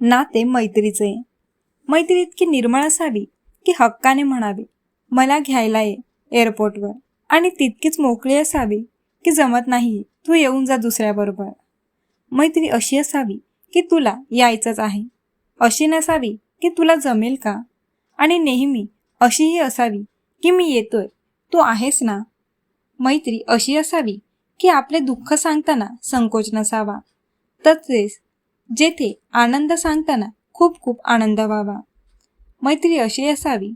नाते मैत्रीचे. मैत्री इतकी निर्मळ असावी की हक्काने म्हणावी मला घ्यायला ये एअरपोर्टवर आणि तितकीच मोकळी असावी की जमत नाही तू येऊन जा दुसऱ्याबरोबर मैत्री अशी असावी की तुला यायचंच आहे. अशी नसावी की तुला जमेल का? आणि नेहमी अशीही असावी की मी येतोय तू आहेस ना? मैत्री अशी असावी की आपले दुःख सांगताना संकोच नसावा. तसेच जेथे आनंद सांगताना खूप खूप आनंद व्हावा. मैत्री अशी असावी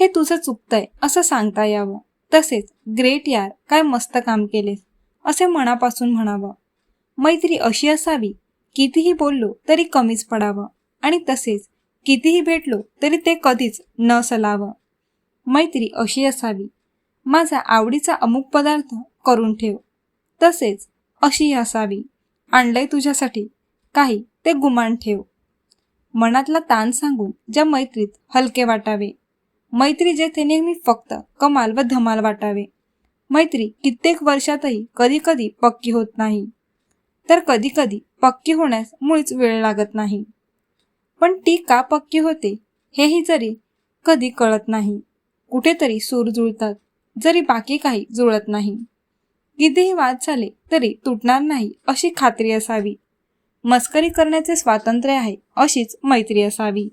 हे तुझं चुकतंय असं सांगता यावं. तसेच ग्रेट यार काय मस्त काम केलेस असे मनापासून म्हणावं. मैत्री अशी असावी कितीही बोललो तरी कमीच पडावं आणि तसेच कितीही भेटलो तरी ते कधीच न सलावं. मैत्री अशी असावी माझा आवडीचा अमुक पदार्थ करून ठेव. तसेच अशी असावी आणलंय तुझ्यासाठी काही ते गुमान ठेव. मनातला ताण सांगून ज्या मैत्रीत हलके वाटावे. मैत्री जेथे नेहमी फक्त कमाल व धमाल वाटावे. मैत्री कित्येक वर्षातही कधी कधी पक्की होत नाही. तर कधी कधी पक्की होण्यास मुळीच वेळ लागत नाही. पण ती का पक्की होते हेही जरी कधी कळत नाही. कुठेतरी सूर जुळतात जरी बाकी काही जुळत नाही. कितीही वाद झाले तरी तुटणार नाही अशी खात्री असावी. मस्करी करण्याचे स्वातंत्र्य आहे अशीच मैत्री असावी.